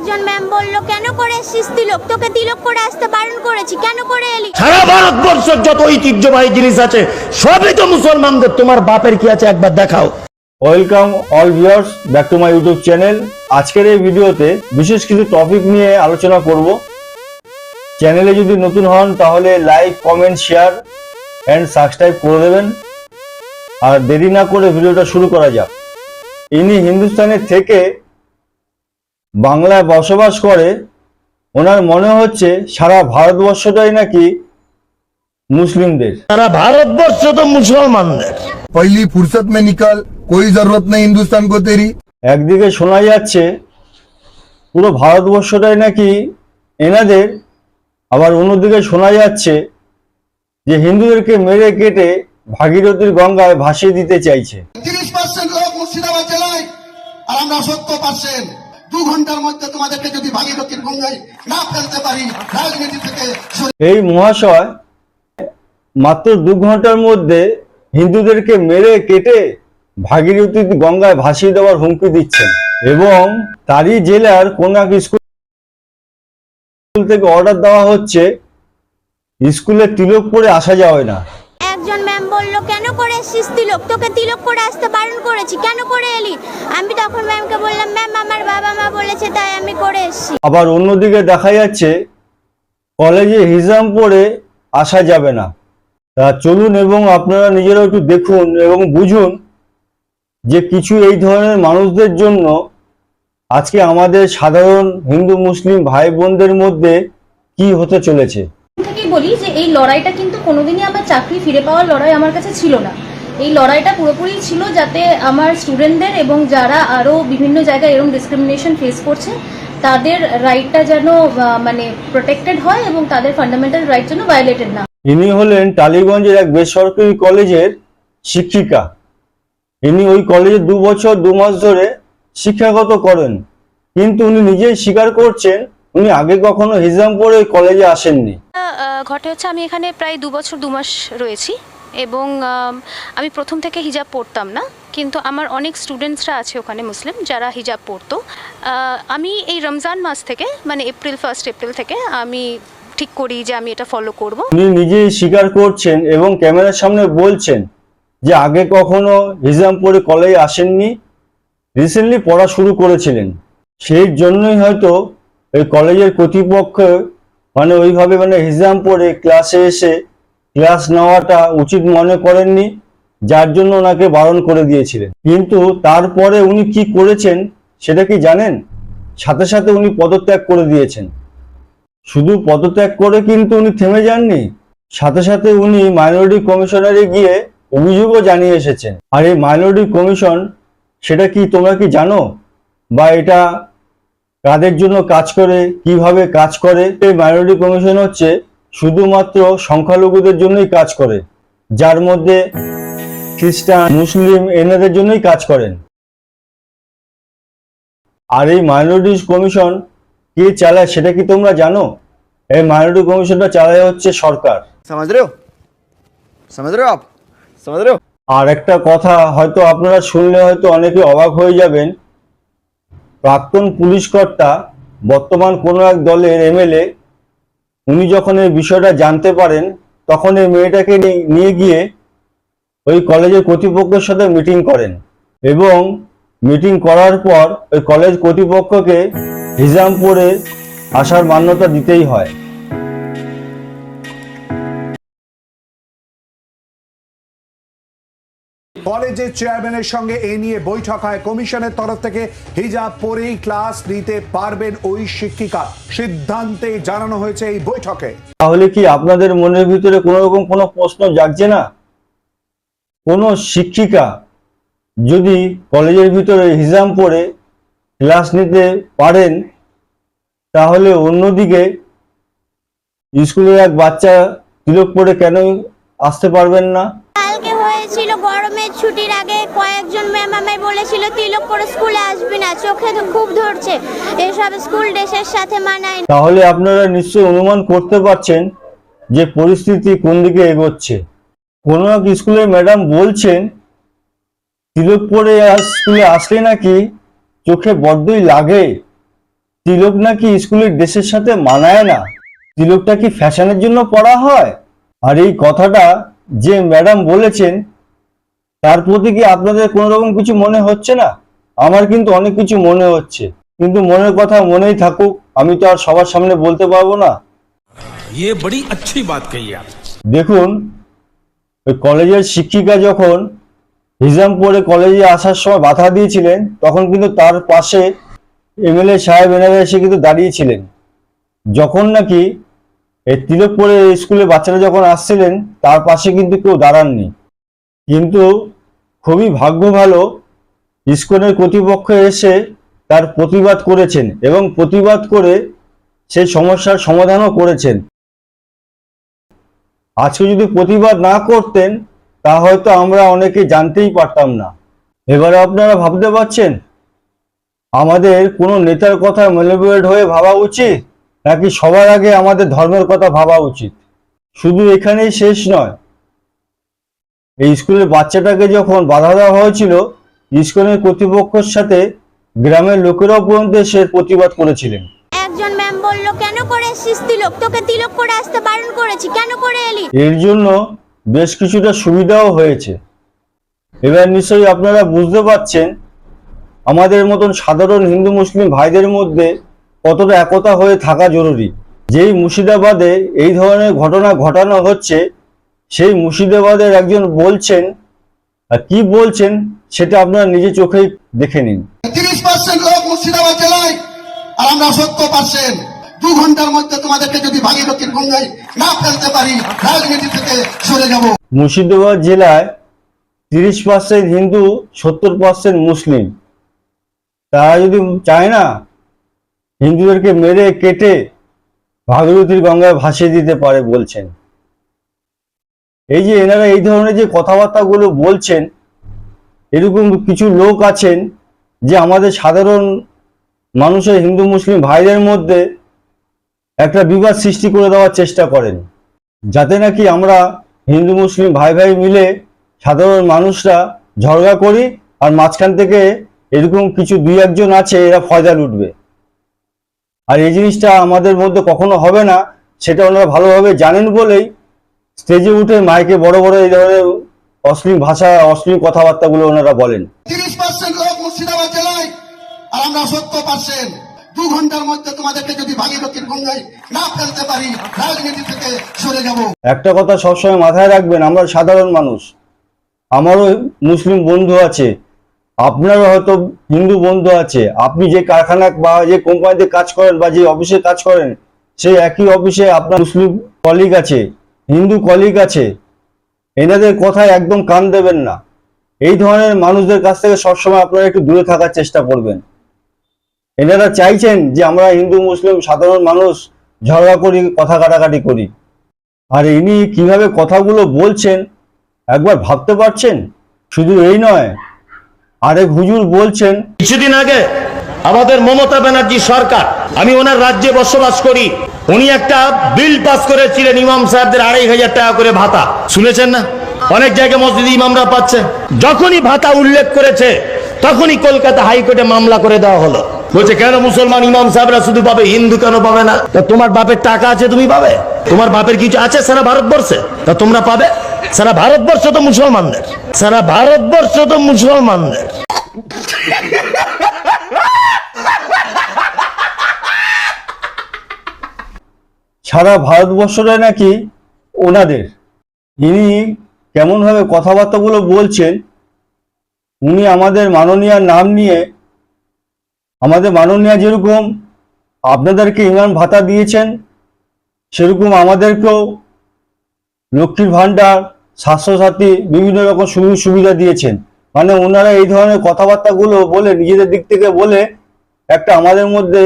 একজন ম্যাম বলল কেন করে এসছিস তিলক? তোকে তিলক করে আসতে বারণ করেছি। কেন করে এলি? সারা ভারতবর্ষের যত ঐতিহ্যবাহী জিনিস আছে সবই তো মুসলমানদের। তোমার বাপের কি আছে একবার দেখাও। Welcome all viewers back to my YouTube channel আজকের এই ভিডিওতে বিশেষ কিছু টপিক নিয়ে আলোচনা করব। চ্যানেলে যদি নতুন হন তাহলে like comment share and subscribe করে দেবেন। আর দেরি না করে ভিডিওটা শুরু করা যাক। ইনি হিন্দুস্তানের থেকে বাংলায় বসবাস করে ওনার মনে হচ্ছে সারা ভারতবর্ষটাই নাকি মুসলিমদের। সারা ভারতবর্ষ তো মুসলমানদের। পহলি ফুরসত মে নিকাল কই জরুরত নেই হিন্দুস্তান কো তেরি। একদিকে শোনা যাচ্ছে পুরো ভারতবর্ষটাই নাকি এনাদের আবার অন্যদিকে শোনা যাচ্ছে যে হিন্দুদেরকে মেরে কেটে ভাগীরথীর গঙ্গায় ভাসিয়ে দিতে চাইছে। তিরিশ পার্সেন্ট লোক মুর্শিদাবাদ জেলায় আর আমরা সত্তর পার্সেন্ট এই মহাশয় মাত্র দু ঘণ্টার মধ্যে হিন্দুদেরকে মেরে কেটে ভাগীরথী গঙ্গায় ভাসিয়ে দেওয়ার হুমকি দিচ্ছেন এবং তারই জেলার কোন এক স্কুল থেকে অর্ডার দেওয়া হচ্ছে, স্কুলে তিলক পরে আসা যাবে না। এসছিস তিলক তোকে তিলক করে আসতে বারণ করেছি। কেন করে এলি? আমি তখন ম্যামকে বললাম ম্যাম আমার বাবা মা বলেছে তাই আমি করে এসছি। আবার অন্যদিকে দেখা যাচ্ছে কলেজে হিজাম পরে আসা যাবে না। তা চলুন এবং আপনারা নিজেরাও একটু দেখুন এবং বুঝুন যে কিছু এই ধরনের মানুষদের জন্য আজকে আমাদের সাধারণ হিন্দু মুসলিম ভাই বোনদের মধ্যে কি হতে চলেছে। বলি যে এই লড়াইটা কিন্তু কোনোদিনই আমার চাকরি ফিরে পাওয়ার লড়াই আমার কাছে ছিল না। এই লড়াইটা পুরোপুরি ছিল যাতে আমার স্টুডেন্টদের এবং যারা আরও বিভিন্ন জায়গায় এরকম ডিসক্রিমিনেশন ফেস করছে তাদের রাইটটা যেন মানে প্রোটেক্টেড হয় এবং তাদের ফান্ডামেন্টাল রাইট যেন ভায়োলেটেড না ইনি হলেন টালিগঞ্জের এক বেসরকারি কলেজের শিক্ষিকা। ইনি ওই কলেজে দু বছর দু মাস ধরে শিক্ষাগত করেন। কিন্তু উনি নিজেই স্বীকার করছেন উনি আগে কখনো হিজাম পরে ওই কলেজে আসেননি। আহ, ঘটে হচ্ছে আমি এখানে প্রায় দু বছর দু মাস রয়েছি। এবং আমি প্রথম থেকে হিজাব পরতাম না কিন্তু আমার অনেক স্টুডেন্টসরা আছে ওখানে মুসলিম যারা হিজাব আহ, আমি এই রমজান মাস থেকে মানে এপ্রিল ফার্স্ট এপ্রিল থেকে আমি ঠিক করি যে আমি এটা ফলো করব। উনি নিজেই স্বীকার করছেন এবং ক্যামেরার সামনে বলছেন যে আগে কখনো হিজাম পরে কলেজে আসেননি রিসেন্টলি পড়া শুরু করেছিলেন। সেই জন্যই হয়তো ওই কলেজের কর্তৃপক্ষ মানে ওইভাবে মানে হিজাম পরে ক্লাসে এসে ক্লাস নেওয়াটা উচিত মনে করেননি, যার জন্য ওনাকে বারণ করে দিয়েছিলেন। কিন্তু তারপরে উনি কি করেছেন সেটা কি জানেন? সাথে সাথে উনি পদত্যাগ করে দিয়েছেন। শুধু পদত্যাগ করে কিন্তু উনি থেমে যাননি, সাথে সাথে উনি মাইনরিটি কমিশনারে গিয়ে অভিযোগও জানিয়ে এসেছেন। আর এই মাইনরিটি কমিশন, সেটা কি তোমরা কি জানো? বা এটা কাদের জন্য কাজ করে, কীভাবে কাজ করে? এই মাইনরিটি কমিশন হচ্ছে শুধুমাত্র সংখ্যালঘুদের জন্যই কাজ করে যার মধ্যে খ্রিস্টান মুসলিম এনাদের জন্যই কাজ করেন। আর এই মাইনরিটিজ কমিশন কে চালায় সেটা কি তোমরা জানো? এই মাইনরিটি কমিশনটা চালায় হচ্ছে সরকার। আর একটা কথা হয়তো আপনারা শুনলে হয়তো অনেকে অবাক হয়ে যাবেন প্রাক্তন পুলিশ কর্তা বর্তমান কোনো এক দলের এমএলএ উনি যখন এই বিষয়টা জানতে পারেন, তখন এই মেয়েটাকে নিয়ে- গিয়ে ওই কলেজের কর্তৃপক্ষের সাথে মিটিং করেন। এবং মিটিং করার পর ওই কলেজ কর্তৃপক্ষকে হিজাম পরে আসার মান্যতা দিতেই হয়। কলেজের চেয়ারম্যানের সঙ্গে এ নিয়ে বৈঠক হয়। কমিশনের তরফ থেকে হিজাব পরেই ক্লাস নিতে পারবেন ওই শিক্ষিকা। সিদ্ধান্তে জানানো হয়েছে এই বৈঠকে। তাহলে কি আপনাদের মনের ভিতরে কোনো রকম কোনো প্রশ্ন জাগছে না? কোনো শিক্ষিকা যদি কলেজের ভিতরে হিজাম পরে ক্লাস নিতে পারেন, তাহলে অন্যদিকে স্কুলের এক বাচ্চা তিলক পরে কেন আসতে পারবেন না? গরমের ছুটির আগে কয়েকজন ম্যাম আমায় বলেছিল, তিলক করে স্কুলে আসবি না, চোখে তো খুব ধরছে। এসব স্কুল ড্রেসের সাথে মানায় তাহলে আপনারা নিশ্চয়ই অনুমান করতে পারছেন যে পরিস্থিতি কোন দিকে এগোচ্ছে। কোনো এক স্কুলের ম্যাডাম বলছেন, তিলক পরে স্কুলে আসলে নাকি চোখে বড্ডই লাগে। তিলক নাকি স্কুলের ড্রেসের সাথে মানায় না। তিলকটা কি ফ্যাশনের জন্য পড়া হয়? আর এই কথাটা যে ম্যাডাম বলেছেন তার প্রতি কি আপনাদের কোনো রকম কিছু মনে হচ্ছে না আমার কিন্তু অনেক কিছু মনে হচ্ছে কিন্তু মনের কথা মনেই থাকুক আমি তো আর সবার সামনে বলতে পারবো না ये बड़ी अच्छी बात कही आप দেখুন ওই কলেজের শিক্ষিকা যখন হিজাম পরে কলেজে আসার সময় বাধা দিয়েছিলেন তখন কিন্তু তার পাশে এমএলএ সাহেব এনারা এসে কিন্তু দাঁড়িয়েছিলেন যখন নাকি এই তিলক পরে স্কুলে বাচ্চারা যখন আসছিলেন তার পাশে কিন্তু কেউ দাঁড়াননি কিন্তু খুবই ভাগ্য ভালো ইস্কনের কর্তৃপক্ষ এসে তার প্রতিবাদ করেছেন এবং প্রতিবাদ করে সেই সমস্যার সমাধানও করেছেন। আজকে যদি প্রতিবাদ না করতেন, তা হয়তো আমরা অনেকে জানতেই পারতাম না। এবারে আপনারা ভাবতে পারছেন, আমাদের কোনো নেতার কথা ম্যানিপুলেট হয়ে ভাবা উচিত, নাকি সবার আগে আমাদের ধর্মের কথা ভাবা উচিত? শুধু এখানেই শেষ নয় এই স্কুলের বাচ্চাটাকে যখন বাধা দেওয়া হয়েছিল স্কুলের কর্তৃপক্ষের সাথে গ্রামের লোকেরাও পর্যন্ত সে প্রতিবাদ করেছিলেন। একজন ম্যাম বলল কেন করে এসছিস তিলক? তোকে তিলক করে আসতে বারণ করেছি। কেন করে এলি? এর জন্য বেশ কিছুটা সুবিধাও হয়েছে। এবার নিশ্চয়ই আপনারা বুঝতে পারছেন আমাদের মতন সাধারণ হিন্দু মুসলিম ভাইদের মধ্যে কতটা একতা হয়ে থাকা জরুরি। যেই মুর্শিদাবাদে এই ধরনের ঘটনা ঘটানো হচ্ছে সেই মুর্শিদাবাদের একজন বলছেন আর কি বলছেন সেটা আপনারা নিজে চোখেই দেখে নিন। তিরিশ পার্সেন্ট লোক মুর্শিদাবাদ জেলায় আর আমরা সত্তর পার্সেন্ট দু ঘণ্টার মধ্যে তোমাদেরকে যদি ভাগীরথীর গঙ্গায় না ফেলতে পারি রাজনীতি থেকে সরে যাব। মুর্শিদাবাদ জেলায় তিরিশ পার্সেন্ট হিন্দু সত্তর পার্সেন্ট মুসলিম। তারা যদি চায় না হিন্দুদেরকে মেরে কেটে ভাগীরথীর গঙ্গায় ভাসিয়ে দিতে পারে বলছেন। এই যে এনারা এই ধরনের যে কথাবার্তাগুলো বলছেন, এরকম কিছু লোক আছেন যে আমাদের সাধারণ মানুষের হিন্দু, মুসলিম ভাইদের মধ্যে একটা বিবাদ সৃষ্টি করে দেওয়ার চেষ্টা করেন। যাতে নাকি আমরা হিন্দু, মুসলিম ভাই ভাই মিলে সাধারণ মানুষরা ঝগড়া করি আর মাঝখান থেকে এরকম কিছু দুই একজন আছে, এরা ফয়দা লুটবে আর এই জিনিসটা আমাদের মধ্যে কখনো হবে না, সেটা ওনারা ভালোভাবে জানেন বলেই স্টেজে উঠে মাইকে বড় বড় এই ধরনের অশ্লীল ভাষা অশ্লীল কথাবার্তাগুলো ওনারা বলেন। তিরিশ পার্সেন্ট লোক মুর্শিদাবাদ জেলায় আর আমরা সত্তর পার্সেন্ট দু ঘণ্টার মধ্যে তোমাদেরকে যদি ভাগীরথীর গঙ্গায় না ফেলতে পারি রাজনীতি থেকে সরে যাব। একটা কথা সবসময় মাথায় রাখবেন আমরা সাধারণ মানুষ। আমারও মুসলিম বন্ধু আছে আপনারও হয়তো হিন্দু বন্ধু আছে। আপনি যে কারখানা বা যে কোম্পানিতে কাজ করেন বা যে অফিসে কাজ করেন সেই একই অফিসে আপনার মুসলিম কলিগ আছে। হিন্দু কলিগ আছে, এনাদের কথায় একদম কান দেবেন না। এই ধরনের মানুষদের কাছ থেকে সবসময় আপনারা একটু দূরে থাকার চেষ্টা করবেন। এনারা চাইছেন যে আমরা হিন্দু, মুসলিম, সাধারণ মানুষ ঝগড়া করি, কথা কাটাকাটি করি। আর ইনি কীভাবে কথাগুলো বলছেন, একবার ভাবতে পারছেন? শুধু এই নয়, আরেক হুজুর বলছেন, কিছুদিন আগে আমাদের মমতা ব্যানার্জি সরকার, আমি ওনার রাজ্যে বসবাস করি উনি একটা বিল পাস করেছিলেন ইমাম সাহেবদের আড়াই হাজার টাকা করে ভাতা। শুনেছেন না? অনেক জায়গায় মসজিদ ইমামরা পাচ্ছে। যখনই ভাতা উল্লেখ করেছে, তখনই কলকাতা হাইকোর্টে মামলা করে দেওয়া হলো। বলছে, কেন মুসলমান ইমাম সাহেবরা শুধু পাবে? হিন্দু কেন পাবে না? তা তোমার বাপের টাকা আছে, তুমি পাবে? তোমার বাপের কিছু আছে সারা ভারতবর্ষে? তা তোমরা পাবে? সারা ভারতবর্ষ তো মুসলমানদের। সারা ভারতবর্ষ তো মুসলমানদের। সারা ভারতবর্ষটাই নাকি ওনাদের। ইনি কেমনভাবে কথাবার্তাগুলো বলছেন, উনি আমাদের মাননীয়ার নাম নিয়ে, আমাদের মাননীয়া যেরকম আপনাদেরকে ইমান ভাতা দিয়েছেন, সেরকম আমাদেরকেও লক্ষ্মীর ভাণ্ডার, স্বাস্থ্যসাথী বিভিন্ন রকম সুযোগ সুবিধা দিয়েছেন। মানে ওনারা এই ধরনের কথাবার্তাগুলো বলে, নিজেদের দিক থেকে বলে, একটা আমাদের মধ্যে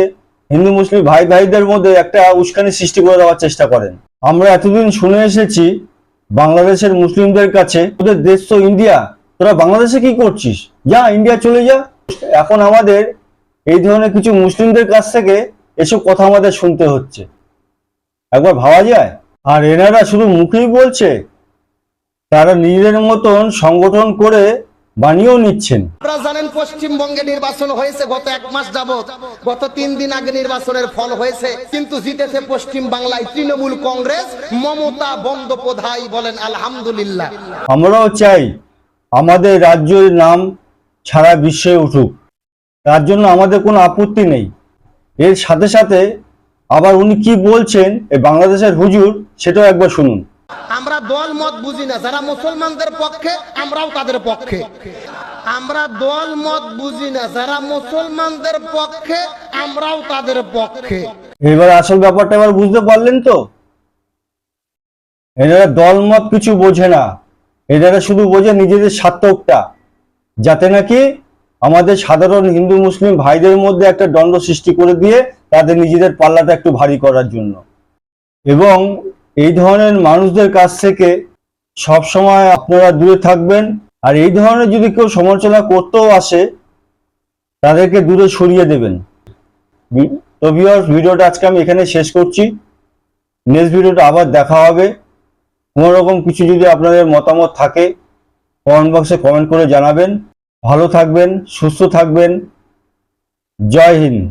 হিন্দু মুসলিম ভাই ভাইদের মধ্যে একটা উস্কানি সৃষ্টি করে দেওয়ার চেষ্টা করেন। আমরা এতদিন শুনে এসেছি, বাংলাদেশের মুসলিমদের কাছে, তোদের দেশ তো ইন্ডিয়া, তোরা বাংলাদেশে কি করছিস? যা, ইন্ডিয়া চলে যা। এখন আমাদের এই ধরনের কিছু মুসলিমদের কাছ থেকে এসব কথা আমাদের শুনতে হচ্ছে। একবার ভাবা যায়? আর এনারা শুধু মুখেই বলছে, তারা নিজেদের মতন সংগঠন করে বানিয়েও নিচ্ছেন। আপনারা জানেন পশ্চিমবঙ্গে নির্বাচন হয়েছে গত এক মাস যাবত গত তিন দিন আগে নির্বাচনের ফল হয়েছে। কিন্তু জিতেছে পশ্চিম বাংলায় তৃণমূল কংগ্রেস মমতা বন্দ্যোপাধ্যায় বলেন আলহামদুলিল্লাহ। আমরাও চাই আমাদের রাজ্যের নাম সারা বিশ্বে উঠুক। তার জন্য আমাদের কোনো আপত্তি নেই। এর সাথে সাথে আবার উনি কি বলছেন এই বাংলাদেশের হুজুর সেটাও একবার শুনুন। আমরা দল মত বুঝি না। যারা মুসলমানদের পক্ষে, আমরাও তাদের পক্ষে। আমরা দল মত বুঝি না। যারা মুসলমানদের পক্ষে, আমরাও তাদের পক্ষে। এবার আসল ব্যাপারটা এবার বুঝতে পারলেন তো? এনারা দলমত কিছু বোঝে না। এনারা শুধু বোঝে নিজেদের স্বার্থকটা। যাতে নাকি আমাদের সাধারণ হিন্দু, মুসলিম ভাইদের মধ্যে একটা দ্বন্দ্ব সৃষ্টি করে দিয়ে তাদের নিজেদের পাল্লাটা একটু ভারী করার জন্য। এবং এই ধরনের মানুষদের কাছ থেকে সব সময় আপনারা দূরে থাকবেন। আর এই ধরনের যদি কেউ সমালোচনা করতেও আসে, তাদেরকে দূরে সরিয়ে দেবেন। তো ভিউয়ার্স ভিডিওটা আজকে আমি এখানে শেষ করছি। নেক্সট ভিডিওটা আবার দেখা হবে। কোনো রকম কিছু যদি আপনাদের মতামত থাকে কমেন্ট বক্সে কমেন্ট করে জানাবেন। ভালো থাকবেন, সুস্থ থাকবেন। জয় হিন্দ।